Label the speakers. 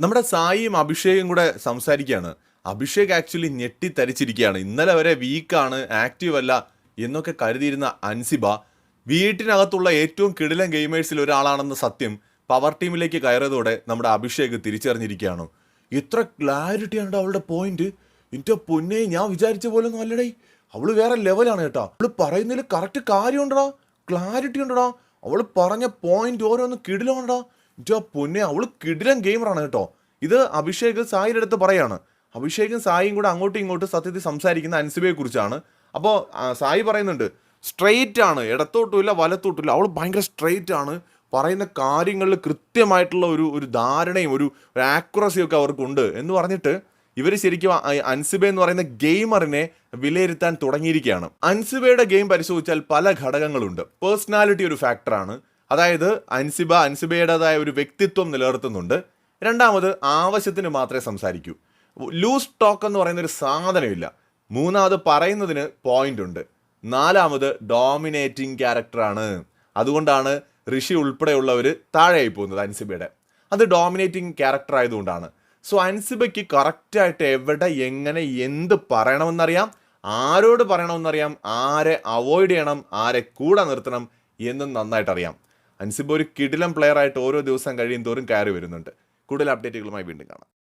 Speaker 1: നമ്മുടെ സായിയും അഭിഷേകും കൂടെ സംസാരിക്കുകയാണ്. അഭിഷേക് ആക്ച്വലി ഞെട്ടിത്തരിച്ചിരിക്കുകയാണ്. ഇന്നലെ വരെ വീക്കാണ് ആക്റ്റീവ് അല്ല എന്നൊക്കെ കരുതിയിരുന്ന അൻസിബ വീട്ടിനകത്തുള്ള ഏറ്റവും കിടിലൻ ഗെയിമേഴ്സിൽ ഒരാളാണെന്ന സത്യം പവർ ടീമിലേക്ക് കയറിയതോടെ നമ്മുടെ അഭിഷേക് തിരിച്ചറിഞ്ഞിരിക്കുകയാണ്. ഇത്ര ക്ലാരിറ്റിയാണ് അവളുടെ പോയിന്റ് എന്റെ പൊന്നെ ഞാൻ വിചാരിച്ച പോലെ ഒന്നും അല്ലടേ. അവൾ വേറെ ലെവലാണ് കേട്ടോ. അവൾ പറയുന്നതിൽ കറക്റ്റ് കാര്യമുണ്ടടാ. ക്ലാരിറ്റി ഉണ്ടടാ. അവൾ പറഞ്ഞ പോയിന്റ് ഓരോന്ന് കിടിലുണ്ടടാ എന്റെ പൊന്നെ അവൾ കിടിലൻ ഗെയിമറാണ് കേട്ടോ. ഇത് അഭിഷേക് സായിയുടെ അടുത്ത് പറയാണ്. അഭിഷേകും സായിയും കൂടെ അങ്ങോട്ടും ഇങ്ങോട്ടും സത്യത്തിൽ സംസാരിക്കുന്ന അൻസിബയെ കുറിച്ചാണ്. അപ്പോൾ സായി പറയുന്നുണ്ട് സ്ട്രെയിറ്റ് ആണ് ഇടത്തോട്ടുമില്ല വലത്തോട്ടുമില്ല. അവൾ ഭയങ്കര സ്ട്രെയിറ്റ് ആണ് പറയുന്ന കാര്യങ്ങളിൽ കൃത്യമായിട്ടുള്ള ഒരു ഒരു ധാരണയും ഒരു ഒരു ആക്യുറസിയും ഒക്കെ അവർക്കുണ്ട്. എന്ന് പറഞ്ഞിട്ട് ഇവർ ശരിക്കും അൻസിബ എന്ന് പറയുന്ന ഗെയിമറിനെ വിലയിരുത്താൻ തുടങ്ങിയിരിക്കുകയാണ്. അൻസിബയുടെ ഗെയിം പരിശോധിച്ചാൽ പല ഘടകങ്ങളുണ്ട്. പേഴ്സണാലിറ്റി ഒരു ഫാക്ടറാണ് അതായത് അൻസിബ അൻസിബയുടേതായ ഒരു വ്യക്തിത്വം നിലനിർത്തുന്നുണ്ട്. രണ്ടാമത് ആവശ്യത്തിന് മാത്രമേ സംസാരിക്കൂ. ലൂസ് ടോക്ക് എന്ന് പറയുന്ന ഒരു സാധനമില്ല. മൂന്നാമത് പറയുന്നതിന് പോയിന്റ് ഉണ്ട്. നാലാമത് ഡോമിനേറ്റിംഗ് ക്യാരക്ടറാണ് അതുകൊണ്ടാണ് ഋഷി ഉൾപ്പെടെയുള്ളവർ താഴെയായി പോകുന്നത് അൻസിബയുടെ. അത് ഡോമിനേറ്റിംഗ് ക്യാരക്ടർ ആയതുകൊണ്ടാണ്. സോ അൻസിബയ്ക്ക് കറക്റ്റായിട്ട് എവിടെ എങ്ങനെ എന്ത് പറയണമെന്നറിയാം. ആരോട് പറയണമെന്നറിയാം. ആരെ അവോയ്ഡ് ചെയ്യണം ആരെ കൂടെ നിർത്തണം എന്നും നന്നായിട്ട് അറിയാം അൻസിബ ഒരു കിടിലം പ്ലെയർ ആയിട്ട് ഓരോ ദിവസം കഴിയും തോറും കയറി വരുന്നുണ്ട്. കൂടുതൽ അപ്ഡേറ്റുകളുമായി വീണ്ടും കാണാം.